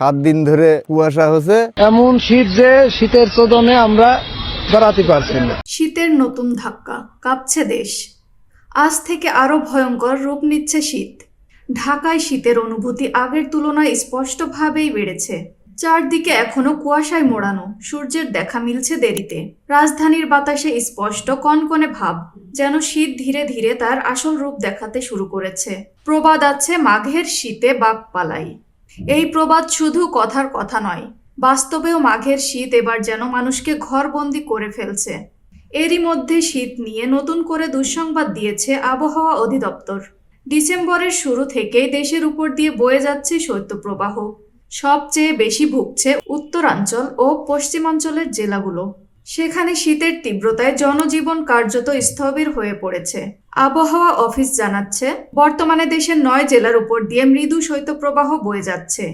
সাত দিন ধরে কুয়াশা হচ্ছে। এমন শীত যে শীতের চোদনে আমরা বেড়াতে পারছি না। শীতের নতুন ধাক্কা কাঁপছে দেশ। আজ থেকে আরও ভয়ঙ্কর রূপ নিচ্ছে শীত। ঢাকায় শীতের অনুভূতি আগের তুলনায় স্পষ্টভাবেই বেড়েছে। চারদিকে এখনও কুয়াশায় মোড়ানো সূর্যের দেখা মিলছে দেরিতে। রাজধানীর বাতাসে স্পষ্ট কনকনে ভাব যেন শীত ধীরে ধীরে তার আসল রূপ দেখাতে শুরু করেছে। প্রবাদ আছে মাঘের শীতে বাঘ পালাই এই প্রবাদ শুধু কথার কথা নয়, বাস্তবেও মাঘের শীত এবার যেন মানুষকে ঘরবন্দি করে ফেলছে। এরই মধ্যে শীত নিয়ে নতুন করে দুঃসংবাদ দিয়েছে আবহাওয়া অধিদপ্তর। ডিসেম্বরের শুরু থেকেই দেশের উপর দিয়ে বয়ে যাচ্ছে শৈত্যপ্রবাহ। সবচেয়ে বেশি ভুগছে উত্তরাঞ্চল ও পশ্চিমাঞ্চলের জেলাগুলো। সেখানে শীতের তীব্রতায় জনজীবন কার্যত স্থবির হয়ে পড়েছে। আবহাওয়া অফিস জানাচ্ছে, বর্তমানে দেশের নয় জেলার উপর দিয়ে মৃদু শৈত্যপ্রবাহ বয়ে যাচ্ছে।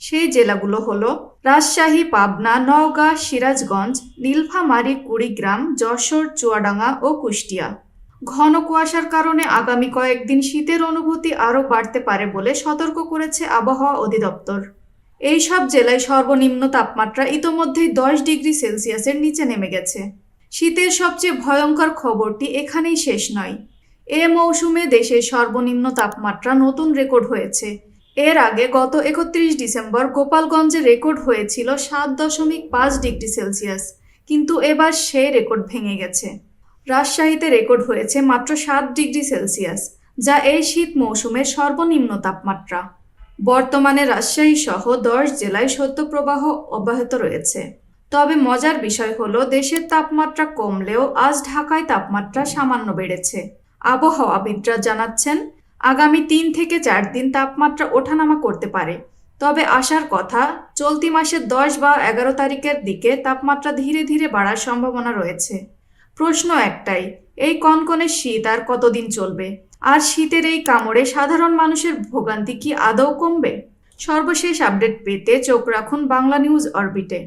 সেই জেলাগুলো হল রাজশাহী, পাবনা, নওগাঁ, সিরাজগঞ্জ, নীলফামারী, কুড়িগ্রাম, যশোর, চুয়াডাঙ্গা ও কুষ্টিয়া। ঘন কুয়াশার কারণে আগামী কয়েকদিন শীতের অনুভূতি আরও বাড়তে পারে বলে সতর্ক করেছে আবহাওয়া অধিদপ্তর। এই সব জেলায় সর্বনিম্ন তাপমাত্রা ইতোমধ্যেই দশ ডিগ্রি সেলসিয়াসের নিচে নেমে গেছে। শীতের সবচেয়ে ভয়ঙ্কর খবরটি এখানেই শেষ নয়। এ মৌসুমে দেশের সর্বনিম্ন তাপমাত্রা নতুন রেকর্ড হয়েছে। এর আগে গত একত্রিশ ডিসেম্বর গোপালগঞ্জে রেকর্ড হয়েছিল সাত দশমিক পাঁচ ডিগ্রি সেলসিয়াস, কিন্তু এবার সেই রেকর্ড ভেঙে গেছে। রাজশাহীতে রেকর্ড হয়েছে মাত্র সাত ডিগ্রি সেলসিয়াস, যা এই শীত মৌসুমের সর্বনিম্ন তাপমাত্রা। বর্তমানে রাজশাহী সহ দশ জেলায় শৈত্যপ্রবাহ অব্যাহত রয়েছে। তবে মজার বিষয় হলো, দেশের তাপমাত্রা কমলেও আজ ঢাকায় তাপমাত্রা সামান্য বেড়েছে। আবহাওয়াবিদরা জানাচ্ছেন, আগামী তিন থেকে চার দিন তাপমাত্রা ওঠানামা করতে পারে। তবে আসার কথা, চলতি মাসের দশ বা এগারো তারিখের দিকে তাপমাত্রা ধীরে ধীরে বাড়ার সম্ভাবনা রয়েছে। প্রশ্ন একটাই, এই কনকনে শীত আর কতদিন চলবে? আর শীতের এই কামড়ে সাধারণ মানুষের ভোগান্তি কি আদৌ কমবে? সর্বশেষ আপডেট পেতে চোখ রাখুন বাংলা নিউজ অরবিটে।